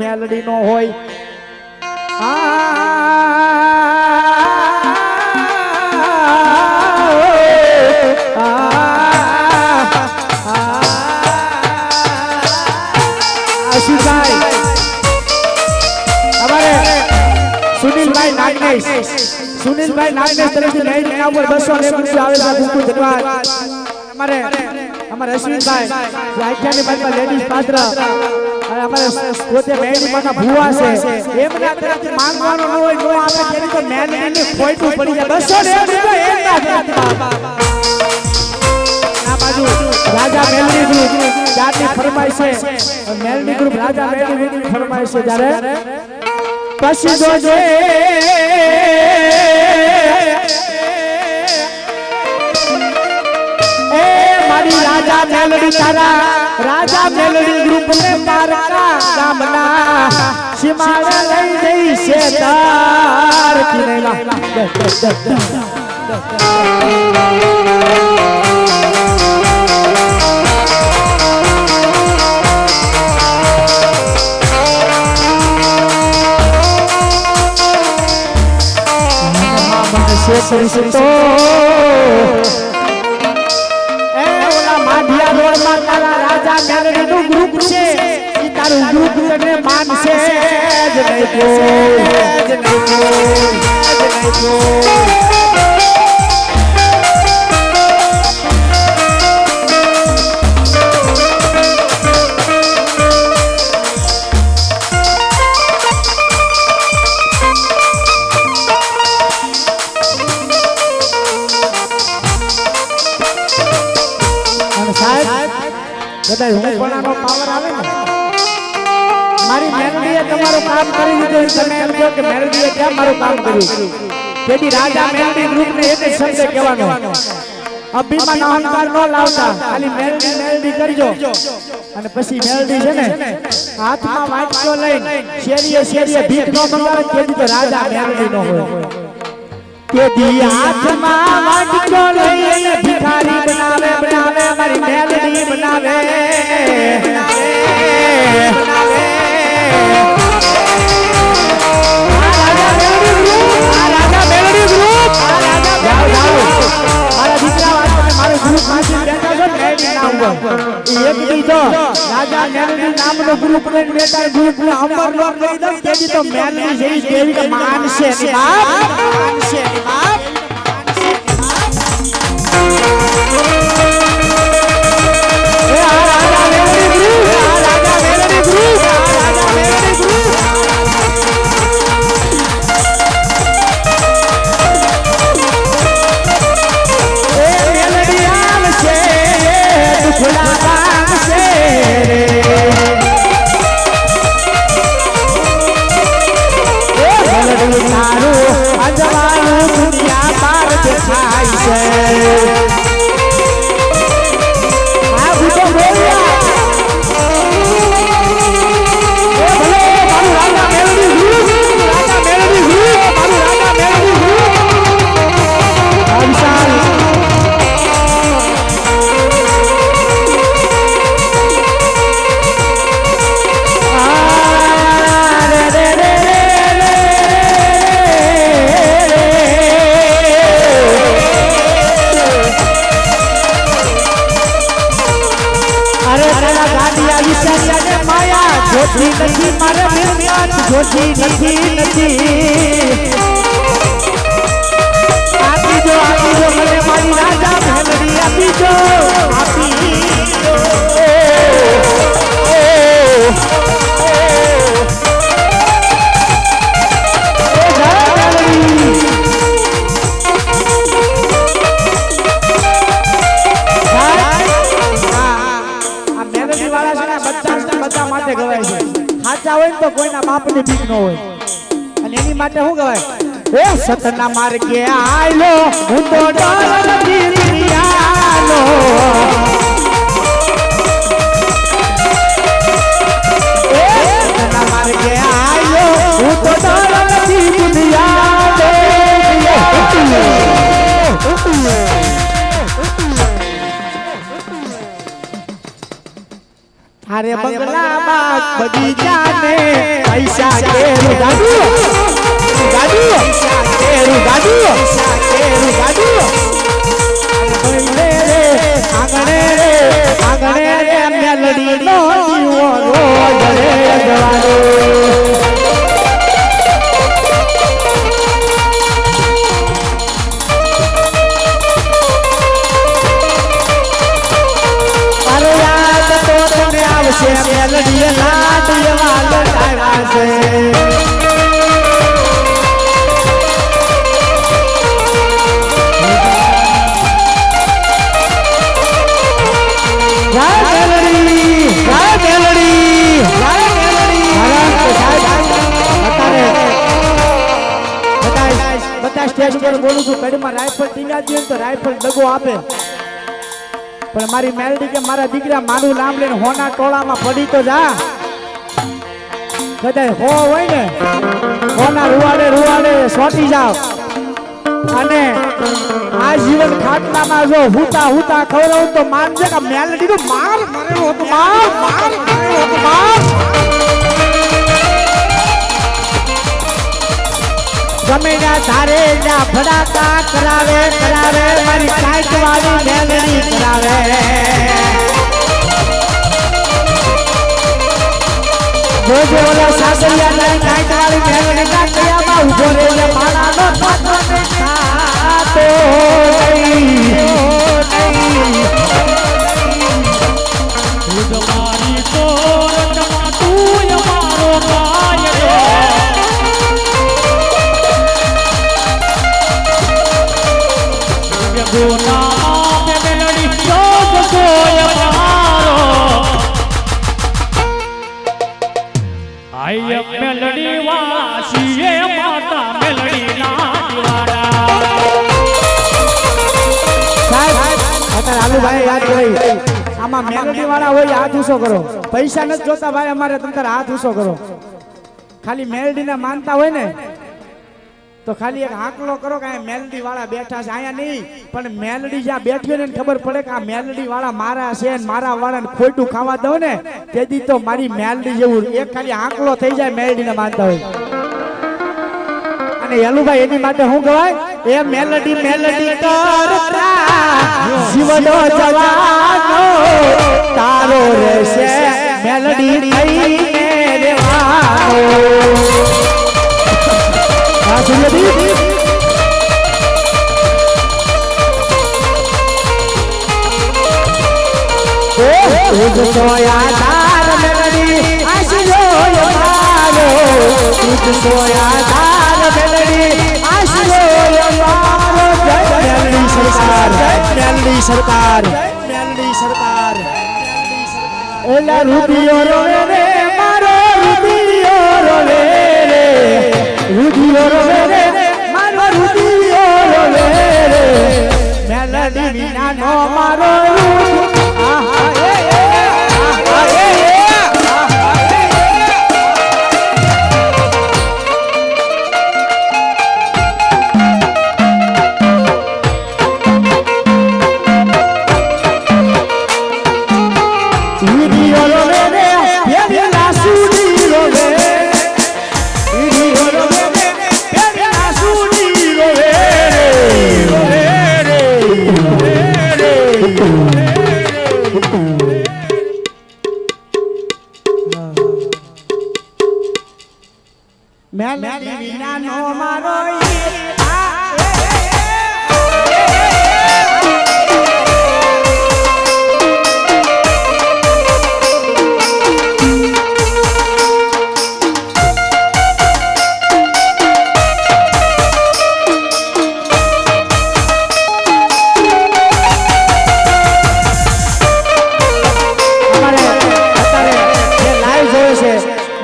મેલડી નો હોય. સુનિલભાઈ નાગનેશ. સુનિલભાઈ નાગનેશ તરફથી અમારે અમારે અશ્વિનભાઈ જે આખ્યાની બાજુમાં અમારે પોતે મેળી માના ભુવા છે. એમના તરફથી માંગવાનો ન હોય નો આપે તેની તો મેલડીને ખોટું પડી જાય. બસો રૂપિયા એમના તરફથી આ બાજુ રાજા મેલડી ગ્રુપ ચારની ફરમાઈશ છે. મેલડી ગ્રુપ રાજા મેલડી ગ્રુપની ફરમાઈશ છે જ્યારે. પછી જોજે. મારી રાજા મેલડી તારા રાજા મેલડી ગ્રુપ ને તારા ગામના સીમાડે લઈ જઈ છે તાર કિનેલા મને છે તારું ગ્રુપ તને માનશે જ નહીં કોઈ. જ નહીં કોઈ. કદાચ હું પણ પાવર આવે ને? મારી મેલડીએ તમારું કામ કરી દીધું તમે એમ કહો કે મેલડીએ ક્યાં મારું કામ કર્યું? તેથી રાજા મેલડી ગ્રુપને એક જ શબ્દ કહેવાનો. અભિમાન અહંકાર ન લાવતા. ખાલી મેલડી મેલડી કરજો. અને પછી મેલડી છે ને હાથમાં વાટકો લઈ શેરીએ શેરીએ ભીખ ન મંગાવે તેથી તો રાજા મેલડી નો હોય. તેથી હાથમાં વાટકો લઈને ભિખારી બનાવે બનાવે મારી મેલડી બનાવે બનાવે. મેલડી નામનો ગ્રુપ લઈને બેઠા ગ્રુપ ને અમર લોક લઈ દઉં તેથી તો મેલડી જેવી દેવી કે માનશે ની બાપ માનશે ની બાપ એ મહેનત નથી નથી. સાચા હોય તો કોઈના બાપની બીક ન હોય. અને એની માટે શું કહેવાય? એ સતના માર્ગે આયલો, હું તો ડર નથી અરે બંગલા બાગ બગીચા ને કેરું દાદુ દાદુ કેરું દાદુ કેરું દાદુ આંગણે રે આંગણે રે આંગણે રે મેલડી નો રોજ રે મેલડી સ્ટેજ ઉપર બોલું છું. કડીમાં રાઇફલ તો રાઇફલ દગો આપે. પણ મારી મેલડી કે મારા દીકરા મારું નામ લઈને હોના ટોળામાં પડી તો જા. કદાચ હો હોય ને? હોના રૂવાડે રૂવાડે સોટી જાવ અને આ જીવન ખાટલામાં જો હુતા હુતા ખવડાવું તો માનજે કે મેલડી નું માર મરેલો હતો, માર માર મરેલો હતો, માર. ગમે ધારે ના ફડાકા કરાવે કરાવે, મારી કાંઈક વાળી મેલડી કરાવે. જોજો ઓલા સાસરિયા ના કાંઈક વાળી મેલડી ના કયામાં ઊભો રે ને માળાનો થાતો ને થાતો નહીં. આમાં મેલોડી વાળા હોય હાથ ઊંચો કરો. પૈસા નથી જોતા ભાઈ અમારે તમે તારે હાથ ઊંચો કરો. ખાલી મેલડીને માનતા હોય ને તો ખાલી એક હાંકલો કરો કે અહીંયા મેલડી વાળા બેઠા છે. અહીંયા નહીં પણ મેલડી જ્યાં બેઠી ને ખબર પડે કે આ મેલડી વાળા મારા છે ને મારા વાળા ને ખોટું ખાવા દો ને તેથી તો મારી મેલડી જેવું. એક ખાલી હાંકલો થઈ જાય મેલડી ને માનતા હોય. અને હેલુભાઈ એની માટે શું કહેવાય? એ મેલડી મેલડી કરતા. જીવનો જવાનો તારો રહેશે મેલડી થઈને રેવાનો સૂર્યદીપ તુજ સોયા ધાર તુજ સોયા ધાર મેલડી આશરો વિના નો મારો આહા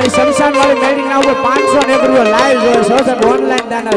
મારી શમશાન વાળી મેડિંગ ના ઉપર પાંચસો ને રૂપિયા લાઈવ જોયો છો. ઓનલાઈન દાન